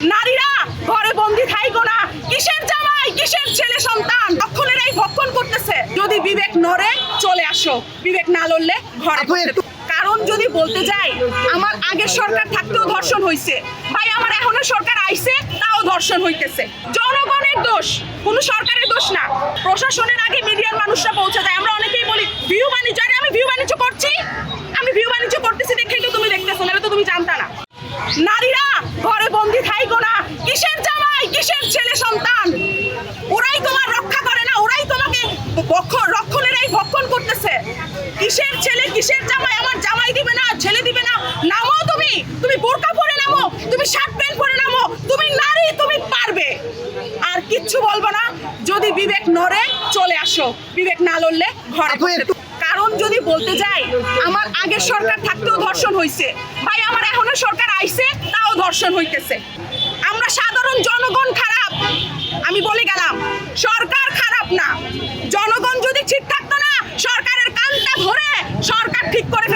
নারীরা ঘরে বন্দি থাইকো না। কিসের জামাই? কিসের ছেলে সন্তান? তখনেরাই ভক্ষণ করতেছে। যদি বিবেক নড়ে চলে আসো। বিবেক না লড়লে ঘরে কারণ যদি বলতে যাই আমার আগের সরকার থাকতেও ধর্ষণ ভাই আমার এখনও সরকার আইছে তাও ধর্ষণ হইতেছে। জনগণের দোষ কোনো সরকারের দোষ না। প্রশাসনের আগে মিডিয়ার মানুষরা পৌঁছে যায় আমরা অনেকেই বলি ভিউ বাণিজ্য আমি ভিউ বাণিজ্য করছি। আমি ভিউ বাণিজ্য করতেছি দেখেই তো তুমি দেখতেছো না তো তুমি জানতা না। নারীরা ঘরে বন্দি থাইকো না কিসের জামাই কিসের ছেলে সন্তান ওরাই তোমার রক্ষা করে না ওরাই তোমাকে বক্ষ- রক্ষণেরাই ভক্ষণ করতেছে কিসের ছেলে কিসের জামাই আমার জামাই দিবে না ছেলে দিবে না। নামো তুমি। তুমি বোরকা পরে নামো তুমি শার্ট প্যান্ট পরে নামো তুমি নারী তুমি পারবে। আর কিচ্ছু বলব না যদি বিবেক নড়ে চলে আসো। বিবেক না লড়লে ঘরে কারণ যদি বলতে যাই আমার আগের সরকার থাকতেও ধর্ষণ হয়েছে ভাই আমার এখনও সরকার আইছে তাও ধর্ষণ হইতেছে। আমরা সাধারণ জনগণ খারাপ। আমি বলে গেলাম সরকার খারাপ না। জনগণ যদি ঠিক থাকতো না সরকারের কানটা ধরে সরকার ঠিক করে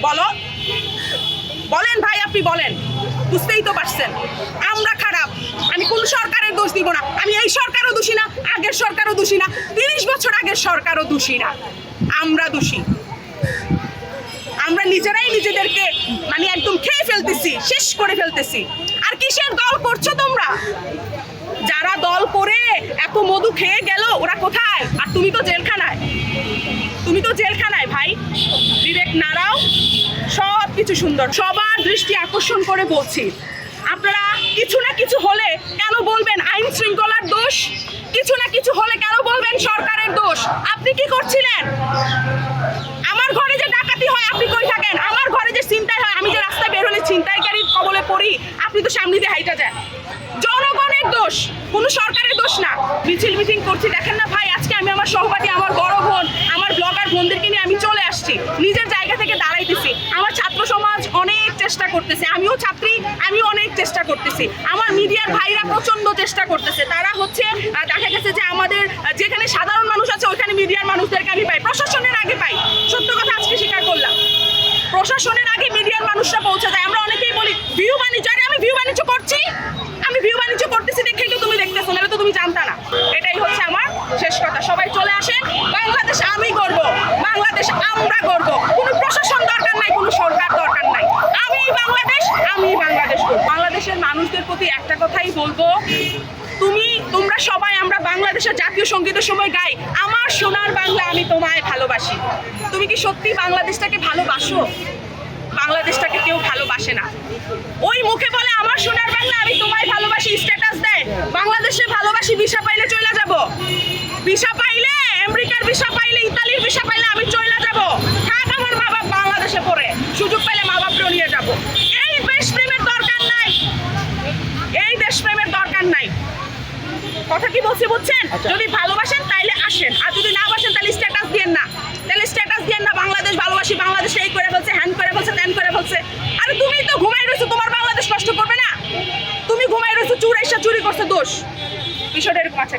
বলো। বলেন ভাই, আপনি বলেন। বুঝতেই তো পারছেন। আমরা খারাপ। আমি কোন সরকারের দোষ দিব না। আমি এই সরকারও দোষী না, আগের সরকারও দোষী না, তিরিশ বছর আগের সরকারও দোষী না। আমরা দোষী। আমরা নিজেরাই নিজেদেরকে মানে একদম খেয়ে ফেলতেছি, শেষ করে ফেলতেছি। আর কিসের দল করছ তোমরা? যারা দল করে এত মধু খেয়ে গেল, ওরা কোথায়? আর তুমি তো জেলখানায়। তুমি তো জেলখানায়, ভাই। বিবেক সব কিছু সুন্দর। সবার দৃষ্টি আকর্ষণ করে বলছি। আপনারা কিছু না কিছু হলে কেন বলবেন আইন শৃঙ্খলার দোষ? কিছু না কিছু হলে কেন বলবেন সরকারের দোষ? আপনি কি করছিলেন? আমার ঘরে যে ডাকাতি হয়, আপনি কই থাকেন? আমার ঘরে যে চিন্তাই হয়, আমি যে রাস্তায় বের হলে ছিনতাইকারীর কবলে পড়ি, আপনি তো সামনে দিয়ে হাইটা যান। জনগণের দোষ, কোনো সরকারের দোষ না। মিছিল মিটিং করছি, দেখেন না ভাই, আজকে আমি আমার সহপাঠী, আমার ব্লগার বোনদেরকে নিয়ে আমি চলে আসছি নিজের জায়গা থেকে দাঁড়াইতেছি আমার ছাত্র সমাজ অনেক চেষ্টা করতেছে, আমিও ছাত্রী, আমিও অনেক চেষ্টা করতেছি। আমার মিডিয়ার ভাইরা প্রচণ্ড চেষ্টা করতেছে। তারা হচ্ছে দেখা গেছে যে আমাদের যেখানে সাধারণ মানুষ আছে, ওইখানে মিডিয়ার মানুষদেরকে আমি পাই। প্রশাসনের আগে পাই। সত্য কথা আজকে স্বীকার করলাম। প্রশাসনের আগে মিডিয়ার মানুষরা পৌঁছে যায় আমরা অনেকেই বলি ভিউ বাণিজ্য, আরে আমি ভিউ বাণিজ্য করছি। আমি ভিউ বাণিজ্য করতেছি দেখেই তো তুমি দেখতেছো না তো তুমি জানতা না। এটাই হচ্ছে আমার শেষ কথা। সবাই চলে আসেন। বাংলাদেশ আমি করব বাংলাদেশ আমরা করব কোনো প্রশাসন দরকার নাই কোনো সরকার দরকার নাই আমি বাংলাদেশ আমি বাংলাদেশ করব বাংলাদেশের মানুষদের প্রতি একটা কথাই বলব। তুমি, তোমরা সবাই আমরা বাংলাদেশের জাতীয় সঙ্গীতের সময় গাই। আমার সোনার বাংলা আমি তোমায় ভালোবাসি। তুমি কি সত্যি বাংলাদেশটাকে ভালোবাসো? বাংলাদেশটাকে কেউ ভালোবাসে না। ওই মুখে বলে, আমার সোনার বাংলা আমি তোমায় ভালোবাসি স্ট্যাটাস দেয়। বাংলাদেশে ভালোবাসি, ভিসা পাইলে চলে যাব। ভিসা পাইলে, আমেরিকার ভিসা পাইলে, ইতালির ভিসা পাইলে আমি চলে কথা কি বলছি বুঝছেন? যদি ভালোবাসেন তাইলে আসেন। আর যদি না বাসেন তাহলে স্ট্যাটাস দিয়েন না। তাহলে স্ট্যাটাস দিয়েন না বাংলাদেশ ভালোবাসি বাংলাদেশ এই করে বলছে হ্যান করে বলছে ত্যান করে বলছে। আরে তুমি তো ঘুমাই রয়েছো তোমার বাংলাদেশ কষ্ট করবে না। তুমি ঘুমাই রয়েছো চুর এসে চুরি করছে দোষ। বিষয়টা এরকম আছে।